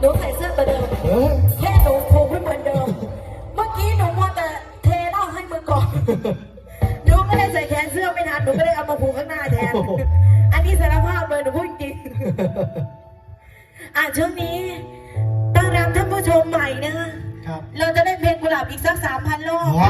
หนูใส่เสื้อตัวเดิมเแค่หนูผูไม่เหมือนเดิม เมื่อกี้หนูมัวแต่เทเหล้าให้มือก่อน หนูก็เลยใส่แขนเสื้อไม่ทัน หนูก็เลยเอามาผูกข้างหน้าแทน อันนี้สารภาพเลยหนูพูดจริง อะช่วงนี้ต้อนรับท่านผู้ชมใหม่นะคะ ครับ เราจะได้เพลงกุหลาบอีกสักสามพันรอบ ว้า